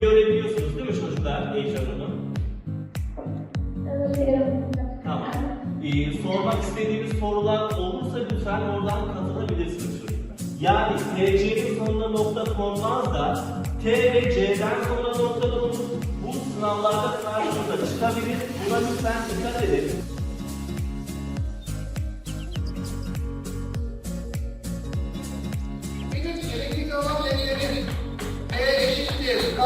Görebiliyorsunuz değil mi çocuklar? Evet. Tamam. Ee, sormak istediğiniz sorular olursa lütfen oradan katılabilirsiniz çocuklar. Yani TC'nin sonuna nokta konmaz da T ve C'den sonra nokta konur. Bu sınavlarda karşınıza çıkabilir. Buna lütfen dikkat edin. Elektrik alan devleri E eşittir K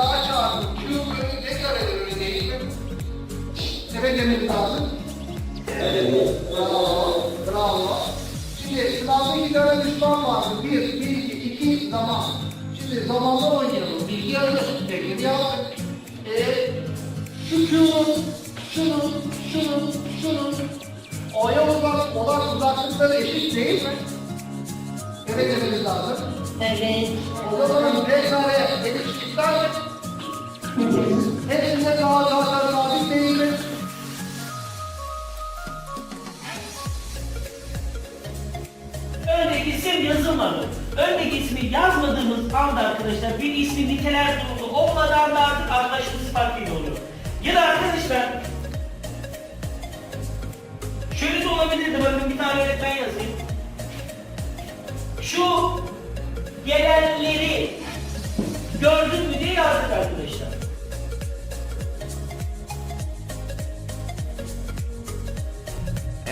Evet dememiz lazım. Bravo. Bravo. Şimdi sınavda iki tane düşman vardı. Bir, bir, iki, iki zaman. Şimdi zamanda oynayalım. Bilgi alır. Peki yaptık. E, şu Q'nun, şunun, şunun, şunun O'ya uzak, olan uzaklıkları eşit değil mi? Evet dememiz lazım. Evet. O zaman tekrar eşitlikler hepsinde Öndeki isim yazılmadı. Öndeki ismi yazmadığımız anda arkadaşlar bir ismin niteler durumu olmadan da artık anlaşılması farklı oluyor. Ya da arkadaşlar şöyle de olabilirdi bakın bir tane öğretmen yazayım. Şu gelenleri gördün mü diye yazdık arkadaşlar.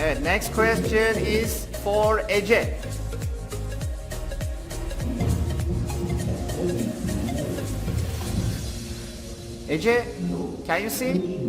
Evet, next question is for Ece. AJ, can you see?